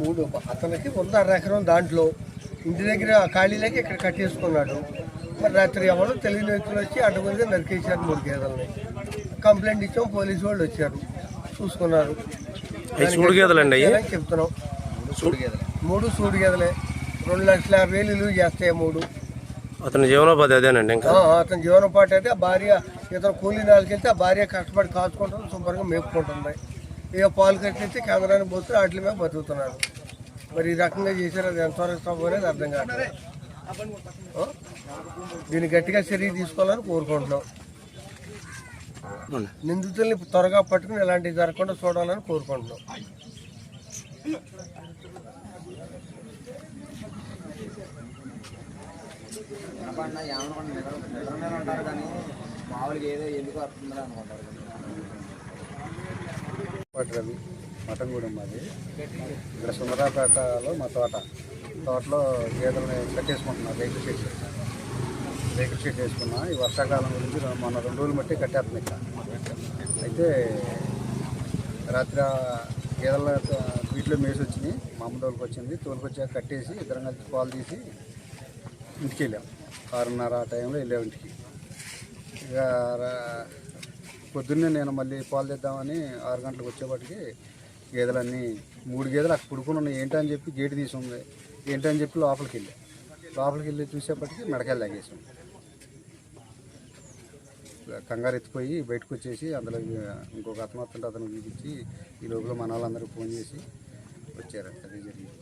మూడు. అతనికి ఉంది అర ఎకరం దాంట్లో ఇంటి దగ్గర ఖాళీలకి ఇక్కడ కట్టేసుకున్నాడు. మరి రాత్రి ఎవరు తెలియని వ్యక్తులు వచ్చి అడ్డగొలిగా నరికేశారు మూడు గేదెలని. కంప్లైంట్ ఇచ్చాం పోలీసు వాళ్ళు వచ్చారు. చూసుకున్నారు. సూడు గేదెలండి చెప్తున్నాం? మూడు సూడు గేదెలే. రెండు లక్షల యాభై వేలు విలువ చేస్తాయి మూడు. అతని జీవనోపాధి అదేనండి ఇంకా? అతని జీవనపాటు అయితే భార్య ఇతను కూలీ నాలుగు వెళ్తే ఆ భార్య కష్టపడి కాచుకుంటుంది శుభ్రంగా మేపుకుంటుంది. ఇక పాలు కట్టించి కేంద్రానికి పోతే వాటి మీద బతుకుతున్నాడు మరి ఈ రకంగా చేశారు అది ఎంతవరకు తప్పు అనేది అర్థం కాదు దీన్ని గట్టిగా చర్య తీసుకోవాలని కోరుకుంటున్నాం. నిందితుల్ని త్వరగా పట్టుకుని ఇలాంటివి జరగకుండా చూడాలని కోరుకుంటున్నాం. కానీ మామూలుగా ఏదో ఎందుకు వస్తుందని అనుకుంటారు. పాటి రవి మటన్గూడెం మాది ఇక్కడ సుందరాపేటలో మా తోట. తోటలో గేదెలని కట్టేసుకుంటున్నా రేకుల షెడ్ రేకుల షెడ్ వేసుకున్నా ఈ వర్షాకాలం గురించి రెండు- మొన్న రెండు రోజులు బట్టి కట్టేస్తున్నాయి ఇక్కడ. అయితే రాత్రి గేదెల వీటిలో మేసి వచ్చినాయి. మా అమ్మ తోలుకు వచ్చింది. తోలుకొచ్చాక కట్టేసి ఇద్దరం కలిసి పాలు తీసి ఇంటికి వెళ్ళాం. ఆరున్నర ఆ టైంలో వెళ్ళాం ఇంటికి. ఇక పొద్దున్నే నేను మళ్ళీ పాలు తెద్దామని ఆరు గంటలకు వచ్చేప్పటికి గేదెలన్నీ మూడు గేదెలు అక్కడ పుడుకుని ఉన్నాయి. ఏంటని చెప్పి గేటు తీసి ఉంది. ఏంటని చెప్పి లోపలికి వెళ్ళి లోపలికి వెళ్ళి చూసేప్పటికి మెడకాయలు తాగేసాం కంగారు ఎత్తిపోయి బయటకు వచ్చేసి అందులో ఇంకొక ఆత్మహత్య అతను చూపించి ఈ లోపల మన వాళ్ళందరూ ఫోన్ చేసి వచ్చారు. అదే జరిగింది.